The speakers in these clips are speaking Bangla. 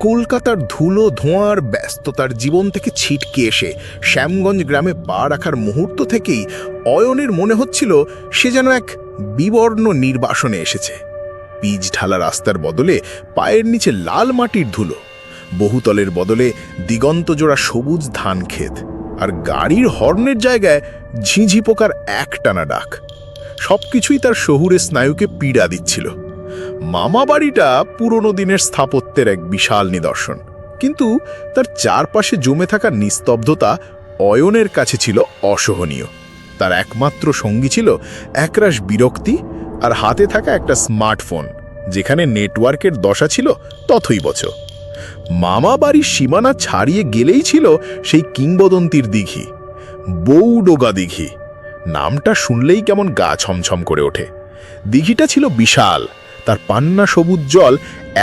কলকাতার ধুলো, ধোঁয়ার ব্যস্ততার জীবন থেকে ছিটকে এসে শ্যামগঞ্জ গ্রামে পা রাখার মুহূর্ত থেকেই অয়নের মনে হচ্ছিল সে যেন এক বিবর্ণ নির্বাসনে এসেছে। পিচ ঢালা রাস্তার বদলে পায়ের নিচে লাল মাটির ধুলো, বহুতলের বদলে দিগন্তজোড়া সবুজ ধান ক্ষেত আর গাড়ির হর্নের জায়গায় ঝিঝি পোকার একটানা ডাক। সবকিছুই তার শহুরে স্নায়ুকে পীড়া দিচ্ছিল। মামা বাড়িটা পুরনো দিনের স্থাপত্যের এক বিশাল নিদর্শন। কিন্তু তার চারপাশে জমে থাকা নিস্তব্ধতা অয়নের কাছে ছিল অসহনীয়। তার একমাত্র সঙ্গী ছিল একরাশ বিরক্তি আর হাতে থাকা একটা স্মার্টফোন, যেখানে নেটওয়ার্কের দশা ছিল তথই বছ মামা বাড়ির সীমানা ছাড়িয়ে গেলেই ছিল সেই কিংবদন্তির দিঘি বৌডোগা দিঘি। নামটা শুনলেই কেমন গা ছমছম করে ওঠে। দিঘিটা ছিল বিশাল তার পান্না সবুজ জল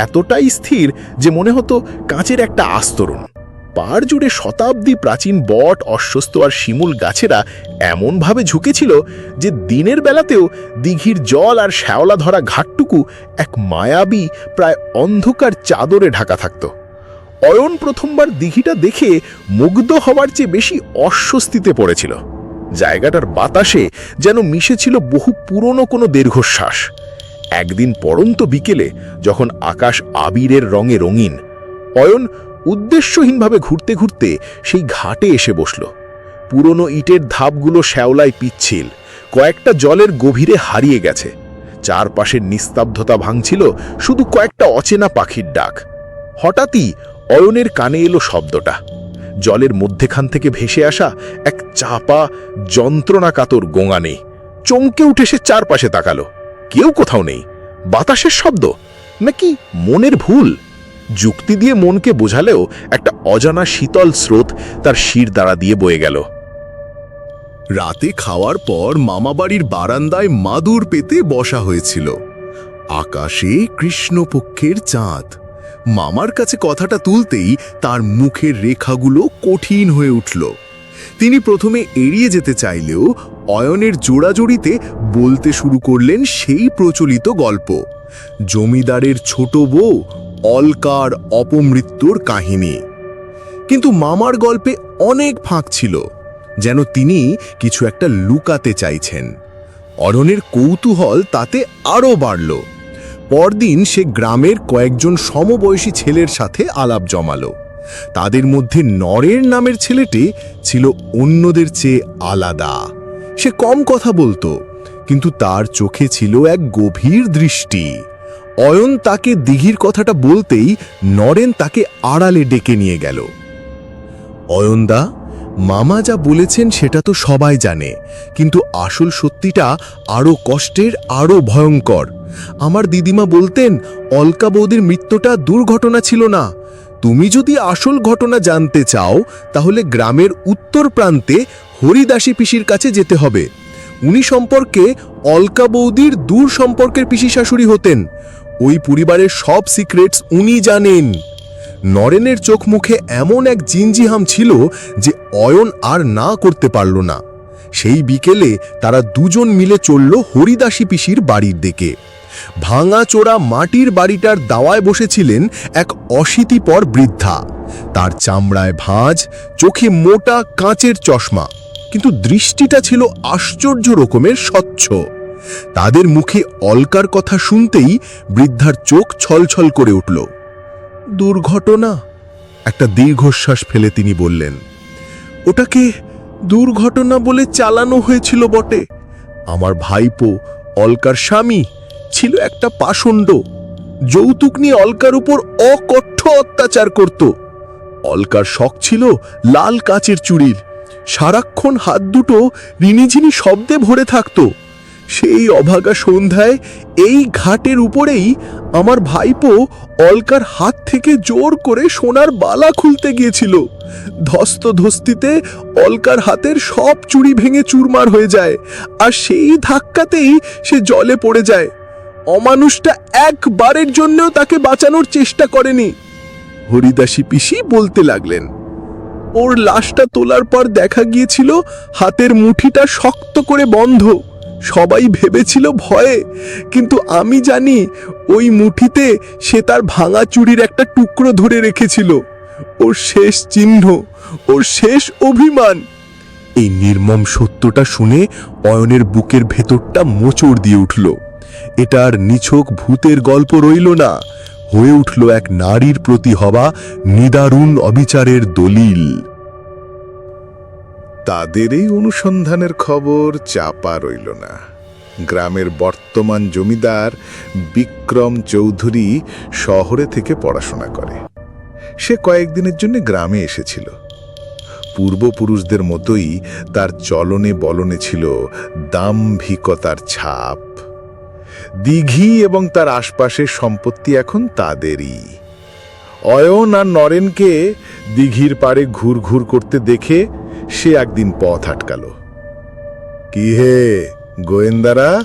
এতটাই স্থির যে মনে হতো কাঁচের একটা আস্তরণ। পাড় জুড়ে শতাব্দী প্রাচীন বট, অশ্বস্ত আর শিমুল গাছেরা এমনভাবে ঝুঁকেছিল যে দিনের বেলাতেও দিঘির জল আর শ্যাওলা ধরা ঘাটটুকু এক মায়াবী, প্রায় অন্ধকার চাদরে ঢাকা থাকত। অয়ন প্রথমবার দিঘিটা দেখে মুগ্ধ হওয়ার চেয়ে বেশি অস্বস্তিতে পড়েছিল। জায়গাটার বাতাসে যেন মিশেছিল বহু পুরনো কোনো দীর্ঘশ্বাস। একদিন পড়ন্ত বিকেলে যখন আকাশ আবিরের রঙে রঙিন, অয়ন উদ্দেশ্যহীনভাবে ঘুরতে ঘুরতে সেই ঘাটে এসে বসল। পুরনো ইটের ধাপগুলো শ্যাওলায় পিচ্ছিল, কয়েকটা জলের গভীরে হারিয়ে গেছে। চারপাশের নিস্তব্ধতা ভাঙছিল শুধু কয়েকটা অচেনা পাখির ডাক। হঠাৎই অয়নের কানে এলো শব্দটা। জলের মধ্যেখান থেকে ভেসে আসা এক চাপা, যন্ত্রণাকাতর গোঙানে। চমকে উঠে সে চারপাশে তাকালো। কেউ কোথাও নেই। বাতাসের শব্দ, নাকি মনের ভুল? যুক্তি দিয়ে মনকে বোঝালেও একটা অজানা শীতল স্রোত তার শির দ্বারা দিয়ে বয়ে গেল। রাতে খাওয়ার পর মামাবাড়ির বারান্দায় মাদুর পেতে বসা হয়েছিল। আকাশে কৃষ্ণপক্ষের চাঁদ। মামার কাছে কথাটা তুলতেই তার মুখের রেখাগুলো কঠিন হয়ে উঠল। তিনি প্রথমে এড়িয়ে যেতে চাইলেও অয়নের জোড়াজড়িতে বলতে শুরু করলেন সেই প্রচলিত গল্প। জমিদারের ছোট বউ অলকার অপমৃত্যুর কাহিনী। কিন্তু মামার গল্পে অনেক ফাঁক ছিল, যেন তিনি কিছু একটা লুকাতে চাইছেন। অরণের কৌতূহল তাতে আরও বাড়ল। পরদিন সে গ্রামের কয়েকজন সমবয়সী ছেলের সাথে আলাপ জমালো। তাদের মধ্যে নরের নামের ছেলেটি ছিল অন্যদের চেয়ে আলাদা। সে কম কথা বলতো, কিন্তু তার চোখে ছিল এক গভীর দৃষ্টি। অয়ন তাকে দিঘির কথাটা বলতেই নরেন তাকে আড়ালে ডেকে নিয়ে গেল। অয়নদা, মামা যা বলেছেন সেটা তো সবাই জানে, কিন্তু আসল সত্যিটা আরও কষ্টের আরও ভয়ঙ্কর। আমার দিদিমা বলতেন, অলকা বৌদির মৃত্যুটা দুর্ঘটনা ছিল না তুমি যদি আসল ঘটনা জানতে চাও, তাহলে গ্রামের উত্তর প্রান্তে হরিদাসী পিসির কাছে যেতে হবে। উনি সম্পর্কে অলকা বৌদির দূর সম্পর্কের পিসি শাশুড়ি হতেন। ওই পরিবারের সব সিক্রেটস উনি জানেন। নরেনের চোখ মুখে এমন এক জিনজিহাম ছিল যে অয়ন আর না করতে পারল না। সেই বিকেলে তারা দুজন মিলে চলল হরিদাসী পিসির বাড়ির দিকে। ভাঙা চোরা মাটির বাড়িটার দাওয়ায় বসেছিলেন এক অশীতিপর বৃদ্ধা। তার চামড়ায় ভাঁজ, চোখে মোটা কাঁচের চশমা। কিন্তু দৃষ্টিটা ছিল আশ্চর্য রকমের স্বচ্ছ। তাদের মুখে অলকার কথা শুনতেই বৃদ্ধার চোখ ছলছল করে উঠল। দুর্ঘটনা? একটা দীর্ঘশ্বাস ফেলে তিনি বললেন, ওটাকে দুর্ঘটনা বলে চালানো হয়েছিল বটে। আমার ভাইপো অলকার স্বামী ছিল একটা পাষণ্ড। যৌতুক নিয়ে অলকার উপর অকঠ্য অত্যাচার করত। অলকার শখ ছিল লাল কাচের চুড়ির। সারাক্ষণ হাত দুটো রিনিঝিনি শব্দে ভরে থাকতো। সেই অভাগা সন্ধ্যায় এই ঘাটের উপরেই আমার ভাইপো অলকার হাত থেকে জোর করে সোনার বালা খুলতে গিয়েছিল। ধস্ত ধস্তিতে অলকার হাতের সব চুড়ি ভেঙে চুরমার হয়ে যায়, আর সেই ধাক্কাতেই সে জলে পড়ে যায়। অমানুষটা একবারের জন্যও তাকে বাঁচানোর চেষ্টা করেনি। হরিদাসী পিসি বলতে লাগলেন, ওর লাশটা তোলার পর দেখা গিয়েছিল, হাতের মুঠিটা শক্ত করে বন্ধ। সবাই ভেবেছিল ভয়ে, কিন্তু আমি জানি ওই মুঠিতে সে তার ভাঙা চুরির একটা টুকরো ধরে রেখেছিল। ওর শেষ চিহ্ন, ওর শেষ অভিমান। এই নির্মম সত্যটা শুনে অয়নের বুকের ভেতরটা মোচড় দিয়ে উঠল। এটা আর নিছক ভূতের গল্প রইল না। হয়ে উঠল এক নারীর প্রতি হওয়া নিদারুণ অবিচারের দলিল। তাদের এই অনুসন্ধানের খবর চাপা রইল না। গ্রামের বর্তমান জমিদার বিক্রম চৌধুরী শহরে থেকে পড়াশোনা করে। সে কয়েকদিনের জন্য গ্রামে এসেছিল। পূর্বপুরুষদের মতোই তার চলনে বলনে ছিল দাম্ভিকতার ছাপ। দিঘি এবং তার আশপাশের সম্পত্তি এখন তাদেরই। অয়ন আর নরেনকে দিঘির পাড়ে ঘুর ঘুর করতে দেখে সে একদিন পথ আটকাল। কি হে, গোয়েন্দারা,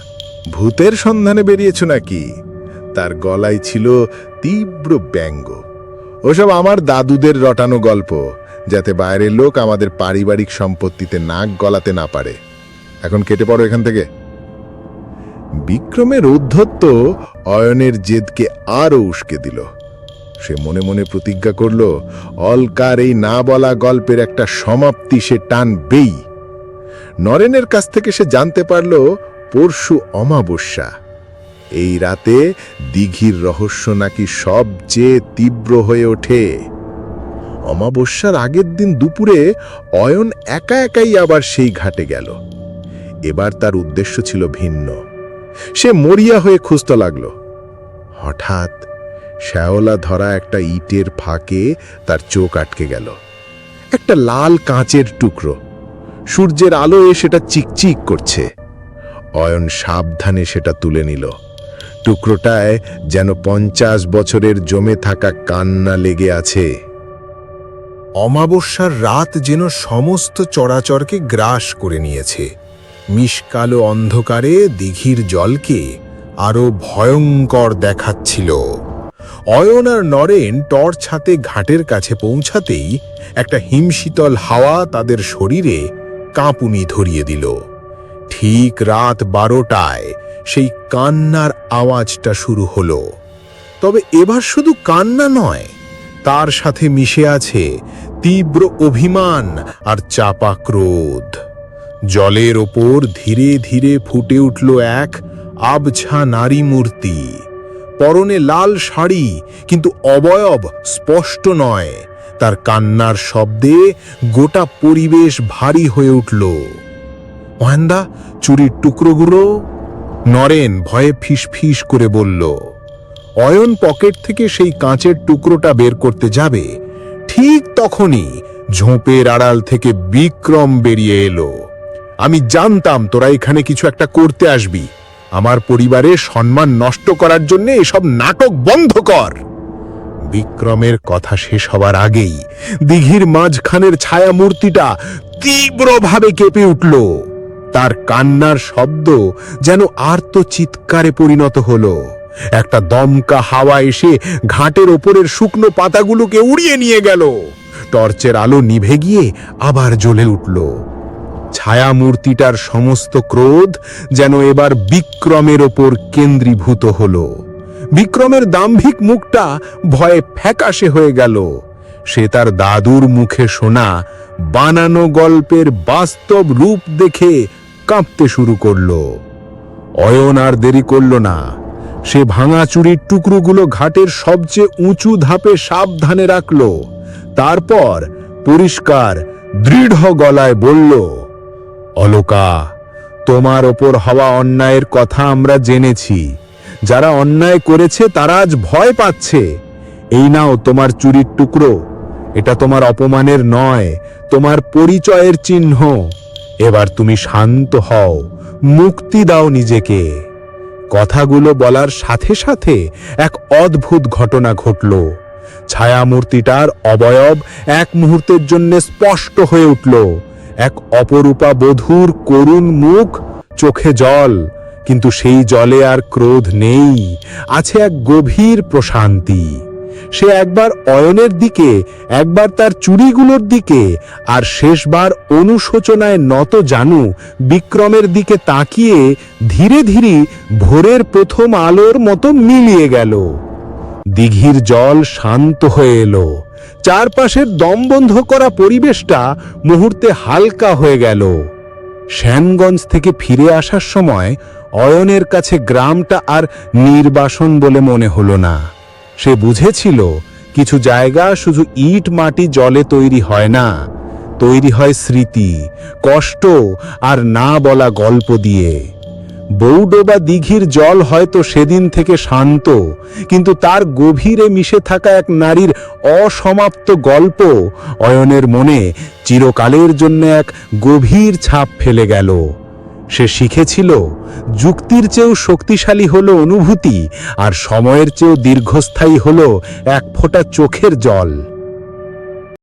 ভূতের সন্ধানে বেরিয়েছ নাকি? তার গলায় ছিল তীব্র ব্যঙ্গ। ওসব আমার দাদুদের রটানো গল্প, যাতে বাইরের লোক আমাদের পারিবারিক সম্পত্তিতে নাক গলাতে না পারে। এখন কেটে পড়ো এখান থেকে। বিক্রমের ঔদ্ধত্য অয়নের জেদকে আরও উস্কে দিল। সে মনে মনে প্রতিজ্ঞা করল, অলকার এই না বলা গল্পের একটা সমাপ্তি সে টানবেই। নরেনের কাছ থেকে সে জানতে পারল, পরশু অমাবস্যা। এই রাতে দিঘির রহস্য নাকি সবচেয়ে তীব্র হয়ে ওঠে। অমাবস্যার আগের দিন দুপুরে অয়ন একা একাই আবার সেই ঘাটে গেল। এবার তার উদ্দেশ্য ছিল ভিন্ন। সে মরিয়া হয়ে খুঁজতে লাগল। হঠাৎ শ্যাওলা ধরা একটা ইটের ফাঁকে তার চোখ আটকে গেল। একটা লাল কাঁচের টুকরো। সূর্যের আলোয় সেটা চিকচিক করছে। অয়ন সাবধানে সেটা তুলে নিল। টুকরোটায় যেন পঞ্চাশ বছরের জমে থাকা কান্না লেগে আছে। অমাবস্যার রাত যেন সমস্ত চরাচরকে গ্রাস করে নিয়েছে। মিশকালো অন্ধকারে দিঘির জলকে আরও ভয়ঙ্কর দেখাচ্ছিল। অয়ন আর নরেন টর্চ হাতে ঘাটের কাছে পৌঁছাতেই একটা হিমশীতল হাওয়া তাদের শরীরে কাঁপুনি ধরিয়ে দিল। ঠিক রাত বারোটায় সেই কান্নার আওয়াজটা শুরু হলো। তবে এবার শুধু কান্না নয়, তার সাথে মিশে আছে তীব্র অভিমান আর চাপা ক্রোধ জলের ওপর ধীরে ধীরে ফুটে উঠল এক আবছা নারী মূর্তি। পরনে লাল শাড়ি, কিন্তু অবয়ব স্পষ্ট নয়। তার কান্নার শব্দে গোটা পরিবেশ ভারী হয়ে উঠল। মহেন্দা চুরির টুকরোগুলো নরেন ভয়ে ফিস করে বলল, অয়ন পকেট থেকে সেই কাঁচের টুকরোটা বের করতে যাবে। ঠিক তখনই ঝোঁপের আড়াল থেকে বিক্রম বেরিয়ে এলো। আমি জানতাম তোরা এখানে কিছু একটা করতে আসবি। আমার পরিবারের সম্মান নষ্ট করার জন্য এসব নাটক বন্ধ কর। বিক্রমের কথা শেষ হবার আগেই দিঘির মাঝখানের ছায়া মূর্তিটা তীব্রভাবে কেঁপে উঠল। তার কান্নার শব্দ যেন আর্ত চিৎকারে পরিণত হলো। একটা দমকা হাওয়া এসে ঘাটের ওপরের শুকনো পাতাগুলোকে উড়িয়ে নিয়ে গেল। টর্চের আলো নিভে গিয়ে আবার জ্বলে উঠল। ছায়া মূর্তিটার সমস্ত ক্রোধ যেন এবার বিক্রমের ওপর কেন্দ্রীভূত হল। বিক্রমের দাম্ভিক মুখটা ভয়ে ফ্যাকাশে হয়ে গেল। সে তার দাদুর মুখে শোনা বানানো গল্পের বাস্তব রূপ দেখে কাঁপতে শুরু করল। অয়ন আর দেরি করল না। সে ভাঙা চুরির টুকরোগুলো ঘাটের সবচেয়ে উঁচু ধাপে সাবধানে রাখল। তারপর পরিষ্কার, দৃঢ় গলায় বলল অলোকা, তোমার ওপর হওয়া অন্যায়ের কথা আমরা জেনেছি। যারা অন্যায় করেছে, তারা আজ ভয় পাচ্ছে। এই নাও তোমার চুরির টুকরো। এটা তোমার অপমানের নয়, তোমার পরিচয়ের চিহ্ন। এবার তুমি শান্ত হও, মুক্তি দাও নিজেকে। কথাগুলো বলার সাথে সাথে এক অদ্ভুত ঘটনা ঘটল। ছায়ামূর্তিটার অবয়ব এক মুহূর্তের জন্য স্পষ্ট হয়ে উঠল। এক অপরূপা বধূর করুণ মুখ, চোখে জল। কিন্তু সেই জলে আর ক্রোধ নেই, আছে এক গভীর প্রশান্তি। সে একবার অয়নের দিকে, একবার তার চুরিগুলোর দিকে, আর শেষবার অনুশোচনায় নত জানু বিক্রমের দিকে তাকিয়ে ধীরে ধীরে ভোরের প্রথম আলোর মতো মিলিয়ে গেল। দিঘির জল শান্ত হয়ে এলো। চারপাশের দমবন্ধ করা পরিবেশটা মুহূর্তে হালকা হয়ে গেল। শ্যামগঞ্জ থেকে ফিরে আসার সময় অয়নের কাছে গ্রামটা আর নির্বাসন বলে মনে হলো না। সে বুঝেছিল কিছু জায়গা শুধু ইট মাটি জলে তৈরি হয় না। তৈরি হয় স্মৃতি, কষ্ট আর না বলা গল্প দিয়ে। বৌডোবা দিঘির জল হয়তো সেদিন থেকে শান্ত, কিন্তু তার গভীরে মিশে থাকা এক নারীর অসমাপ্ত গল্প অয়নের মনে চিরকালের জন্য এক গভীর ছাপ ফেলে গেল। সে শিখেছিল যুক্তির চেয়েও শক্তিশালী হলো অনুভূতি আর সময়ের চেয়েও দীর্ঘস্থায়ী হলো এক ফোঁটা চোখের জল।